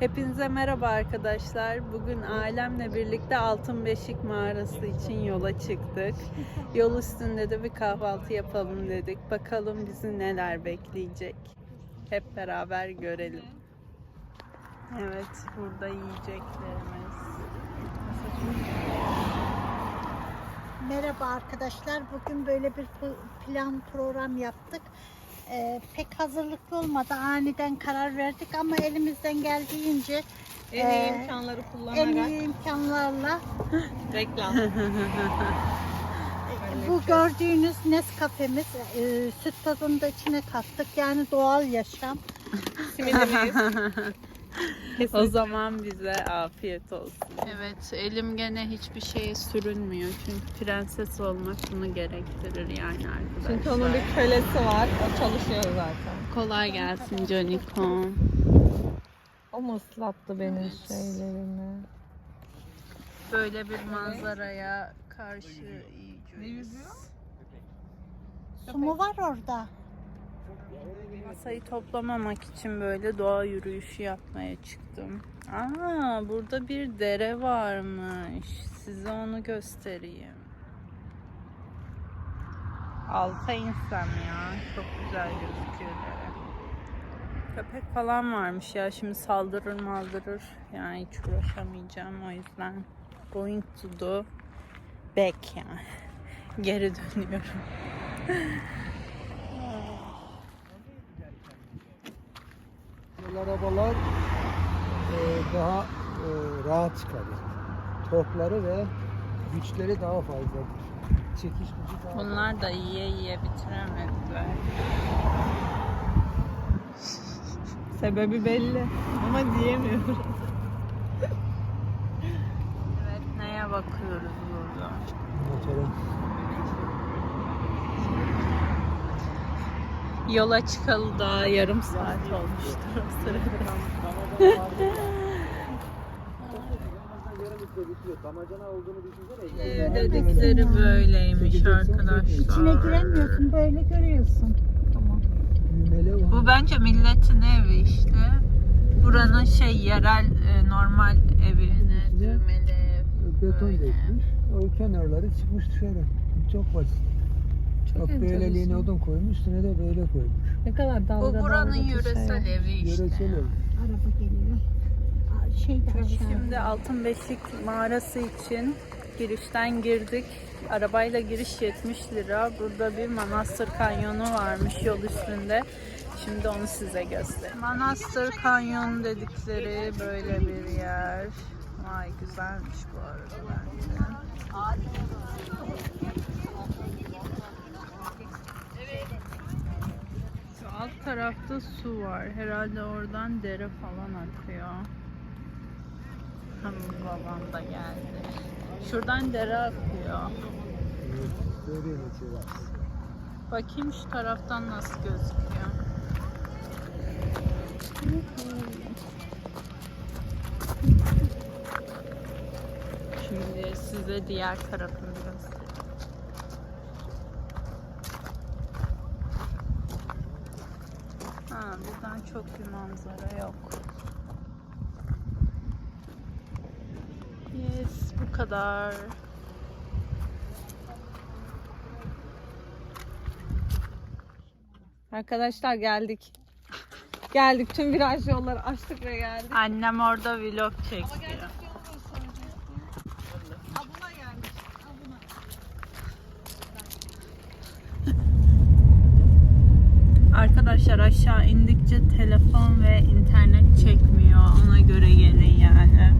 Hepinize merhaba arkadaşlar. Bugün ailemle birlikte Altın Beşik mağarası için yola çıktık. Yol üstünde de bir kahvaltı yapalım dedik. Bakalım bizi neler bekleyecek. Hep beraber görelim. Evet, burada yiyeceklerimiz. Merhaba arkadaşlar. Bugün böyle bir plan program yaptık. Ee, pek hazırlıklı olmadı. Aniden karar verdik ama elimizden geldiğince En iyi Ee, imkanları en kullanarak iyi imkanlarla reklam. bu gördüğünüz Nescafe'miz e, süt tozunu da içine kattık. Yani doğal yaşam. Simidimiz. o zaman bize afiyet olsun. Evet, elim gene hiçbir şeye sürünmüyor. Çünkü prenses olmak bunu gerektirir yani arkadaşlar. Çünkü onun bir kölesi var. O çalışıyor zaten. Kolay gelsin Canico. O mu ıslattı benim şeylerimi? Böyle bir manzaraya karşı iyice. Su mu var orada? Masayı toplamamak için böyle doğa yürüyüşü yapmaya çıktım. Aa, burada bir dere varmış. Size onu göstereyim. Alta insem ya. Çok güzel gözüküyor dere. Köpek falan varmış ya. Şimdi saldırır maldırır. Yani hiç uğraşamayacağım. O yüzden going to the back yani. Geri dönüyorum. Arabalar e, daha e, rahat çıkarır. Torkları ve güçleri daha fazladır. Çekiş gücü daha Bunlar da yiye yiye bitiremediler. Sebebi belli. Ama diyemiyorum. Evet neye bakıyoruz burada? motorun. Yola çıkalı daha yarım saat olmuştur o sırada. Damacana olduğunu düşünsene. Ev dedikleri böyleymiş arkadaşlar. İçine giremiyorsun. Böyle görüyorsun. Tamam. Bu bence milletin evi işte. Buranın şey yerel e, normal evine düğmeli ev. beton dökmüş. O kenarları çıkmış dışarı. Çok basit. Bak böyleliğine odun koymuş, üstüne de böyle koymuş. Ne kadar dalga Bu buranın dalga yöresel şey. evi işte. Yöresel ev. Araba geliyor. Şey aşağı. Şimdi Altın Beşik mağarası için girişten girdik. Arabayla giriş 70 lira. Burada bir Manastır Kanyonu varmış yol üstünde. Şimdi onu size göstereyim. Manastır Kanyonu dedikleri böyle bir yer. Vay güzelmiş bu arada bence. Şu alt tarafta su var. Herhalde oradan dere falan akıyor. Hanım babam da geldi. Şuradan dere akıyor. Bakayım şu taraftan nasıl gözüküyor. Şimdi size diğer tarafını göstereyim. Ha, buradan çok bir manzara yok. Yes, bu kadar. Arkadaşlar geldik. Geldik. Tüm viraj yolları açtık ve geldik. Annem orada vlog çekiyor. Arkadaşlar aşağı indikçe telefon ve internet çekmiyor. Ona göre gelin yani.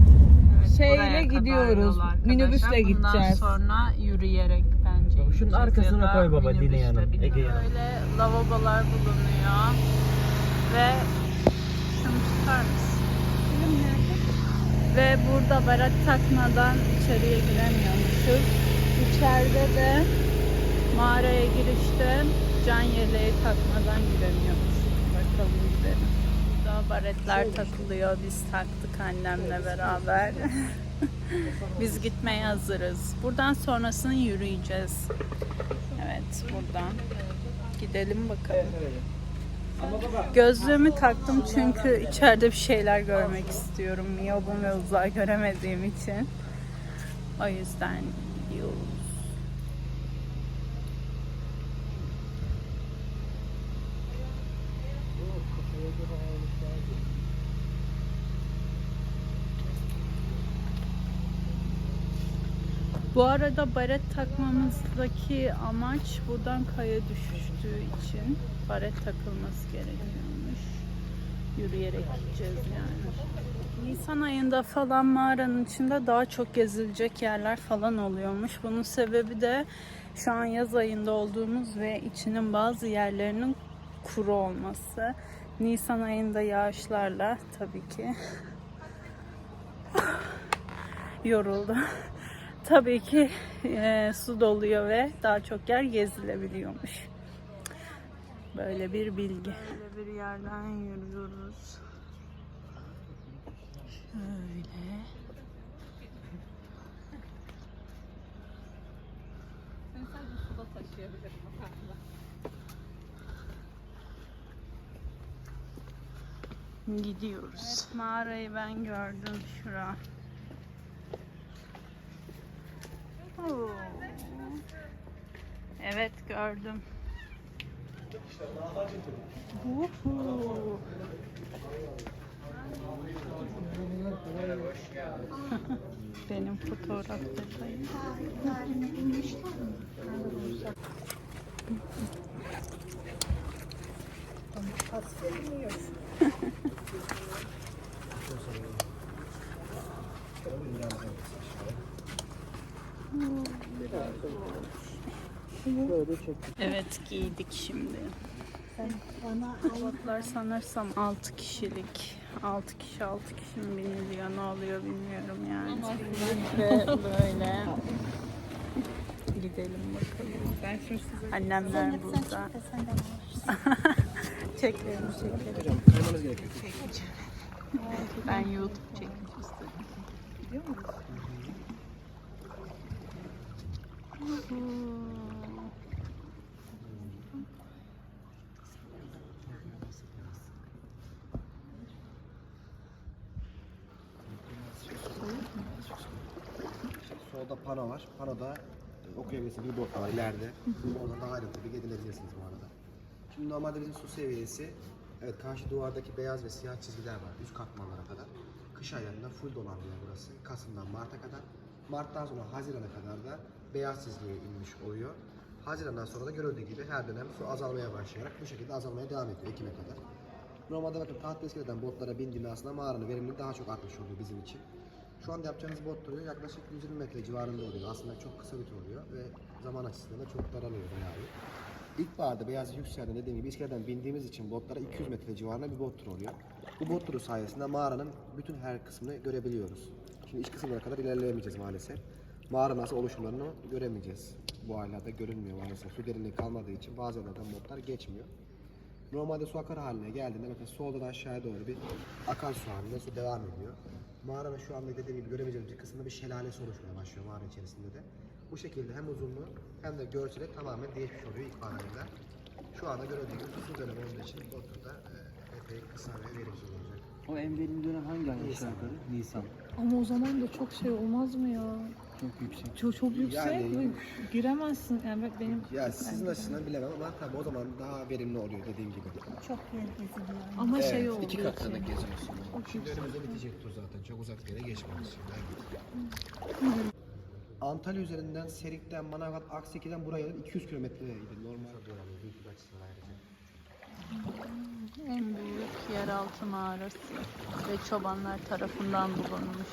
Şeyle Buraya kadar gidiyoruz. Minibüsle Bundan gideceğiz. sonra yürüyerek bence Şunun gideceğiz arkasına koy baba, yanı, binip Ege yanı. Böyle lavabolar bulunuyor. Ve şunu tutar mısın? Ve burada barat takmadan içeriye giremiyormuşuz. İçeride de mağaraya girişte can yeleği takmadan giremiyormuşuz. Bakalım gidelim. Burada baretler takılıyor. Biz taktık annemle beraber. Biz gitmeye hazırız. Buradan sonrasını yürüyeceğiz. Evet buradan. Gidelim bakalım. Gözlüğümü taktım çünkü içeride bir şeyler görmek istiyorum. Miyobum ve uzağı göremediğim için. O yüzden gidiyoruz. Bu arada baret takmamızdaki amaç buradan kaya düştüğü için baret takılması gerekiyormuş. Yürüyerek gideceğiz yani. Nisan ayında falan mağaranın içinde daha çok gezilecek yerler falan oluyormuş. Bunun sebebi de şu an yaz ayında olduğumuz ve içinin bazı yerlerinin kuru olması. Nisan ayında yağışlarla tabii ki yoruldum. Tabii ki e, su doluyor ve daha çok yer gezilebiliyormuş. Böyle bir bilgi. Böyle bir yerden yürüyoruz. Şöyle. Gidiyoruz. Evet, mağarayı ben gördüm şura. Evet gördüm. Benim fotoğraf detayım. Evet giydik şimdi. Bana Botlar sanırsam 6 kişilik. 6 kişi 6 kişi mi biniliyor ne oluyor bilmiyorum yani. Ve böyle gidelim bakalım. Ben şimdi size Annemler burada. Çekelim çekelim. Ben YouTube çekmek istedim. Solda pano var. Panoda e, okuyabilirsiniz bir bot var ileride. Oradan daha ayrıntılı bir gidilebilirsiniz bu arada. Şimdi normalde bizim su seviyesi Evet karşı duvardaki beyaz ve siyah çizgiler var üst katmanlara kadar. Kış aylarında full dolan burası. Kasım'dan Mart'a kadar. Mart'tan sonra Haziran'a kadar da beyaz çizgiye inmiş oluyor. Haziran'dan sonra da görüldüğü gibi her dönem su azalmaya başlayarak bu şekilde azalmaya devam ediyor Ekim'e kadar. Normalde bakın tahta iskeleden botlara bindiğinde aslında mağaranın verimliliği daha çok artmış oluyor bizim için. Şu anda yapacağınız bot turu yaklaşık 120 metre civarında oluyor. Aslında çok kısa bir tur oluyor ve zaman açısından da çok daralıyor iyi. İlkbaharda Beyaz Yüksel'den dediğim gibi iskeleden bindiğimiz için botlara 200 metre civarında bir bot turu oluyor. Bu bot turu sayesinde mağaranın bütün her kısmını görebiliyoruz. Şimdi iç kısımlara kadar ilerleyemeyeceğiz maalesef. Mağara nasıl oluşumlarını göremeyeceğiz. Bu aylarda görünmüyor maalesef. Su derinliği kalmadığı için bazı yerlerden botlar geçmiyor. Normalde su akar haline geldiğinde bakın soldan aşağıya doğru bir akarsu halinde su devam ediyor. Mağaranın şu anda dediğim gibi göremeyeceğimiz bir kısmında bir şelale oluşmaya başlıyor mağara içerisinde de. Bu şekilde hem uzunluğu hem de görseli tamamen değişmiş oluyor ilk ayında. Şu anda gördüğünüz gibi kısa dönem olduğu için bu turda e, epey kısa ve verimsiz olacak. O en verimli dönem hangi ay aşağı yukarı? Nisan. Ama o zaman da çok şey olmaz mı ya? Çok yüksek. Çok çok yüksek Yani- giremezsin. Yani bak benim Ya sizin açısından bilemem ama tabii o zaman daha verimli oluyor dediğim gibi. Çok yer geziliyor. ama şey Evet, oldu. İki katına geziyorsun. Şimdi önümüzde bitecek tur zaten. Çok uzak bir yere. Evet. Antalya üzerinden Serik'ten, Manavgat, Akseki'den buraya 200 kilometreydi. Normal dönemde büyük bir açısından ayrıca. En büyük yeraltı mağarası ve çobanlar tarafından bulunmuş.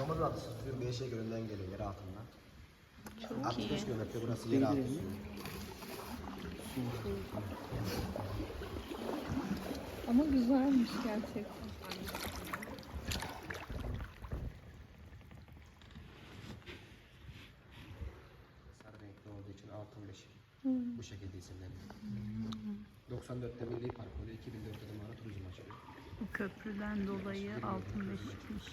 Ramazan adlısı suyun Beyşehir Gölü'nden geliyor yer altından. Çok 65 iyi. kilometre burası yer altı suyu. Ama güzelmiş gerçekten. Sarı renkli olduğu için altın beşik. Bu şekilde isimleniyor. 94'te Milli Park oluyor. 2004'te de Mara Turizm açılıyor. Bu köprüden dolayı altın beşikmiş.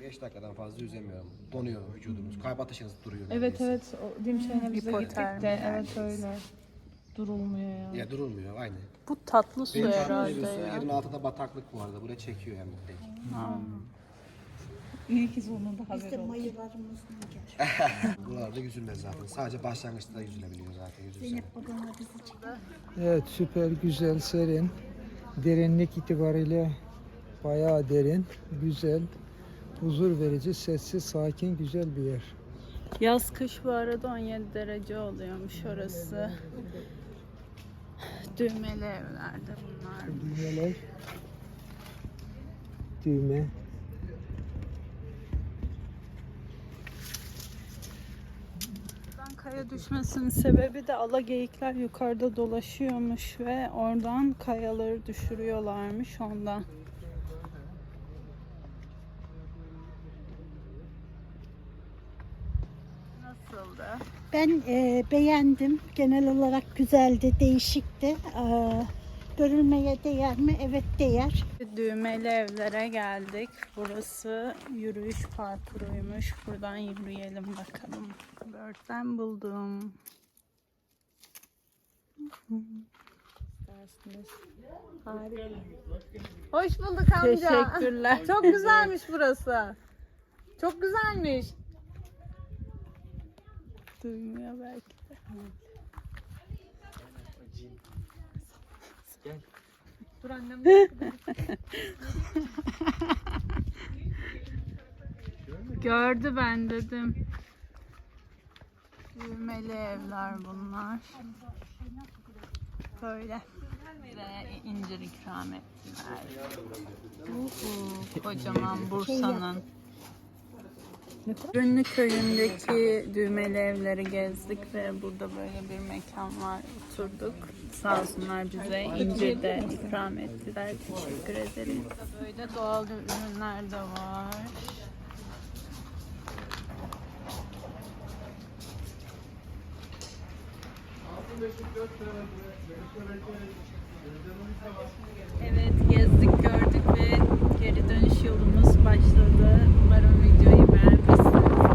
Beş dakikadan fazla yüzemiyorum. Donuyor vücudumuz. Kalp atışınız duruyor. Evet neredeyse. evet. O, bize gittik de. Evet öyle. Durulmuyor ya. Ya durulmuyor aynı. Bu tatlı su Benim herhalde tatlı su, ya. Yerin altında bataklık bu arada. Buraya çekiyor hem direkt. İyi ki sonunda Biz haber de oldu. mayılarımız gel. Buralarda yüzülmez zaten. Sadece başlangıçta yüzülebiliyor zaten. Yüzülsene. Zeynep babamla bizi çeker. Evet süper güzel serin. Derinlik itibariyle bayağı derin, güzel, huzur verici, sessiz, sakin, güzel bir yer. Yaz kış bu arada 17 derece oluyormuş orası. Düğmeli evlerde bunlar. Düğmeler. Düğme. Buradan kaya düşmesinin sebebi de ala geyikler yukarıda dolaşıyormuş ve oradan kayaları düşürüyorlarmış ondan. Nasıldı? Ben e, beğendim. Genel olarak güzeldi, değişikti. Ee, görülmeye değer mi? Evet değer. Düğmeli evlere geldik. Burası yürüyüş parkuruymuş. Buradan yürüyelim bakalım. Börtten buldum. Hoş bulduk amca. Teşekkürler. Çok güzelmiş burası. Çok güzelmiş. Duymuyor belki de. Dur annem. Gördü ben dedim. Düğmeli evler bunlar. Böyle. Ve incir ikram ettiler. Uhu, kocaman Bursa'nın. Ünlü köyündeki düğmeli evleri gezdik ve burada böyle bir mekan var. Oturduk. Sağ olsunlar bize incir de ikram ettiler. Teşekkür ederiz. Böyle doğal ürünler de var. Evet gezdik gördük ve geri dönüş yolumuz başladı. Umarım videoyu beğenmişsiniz.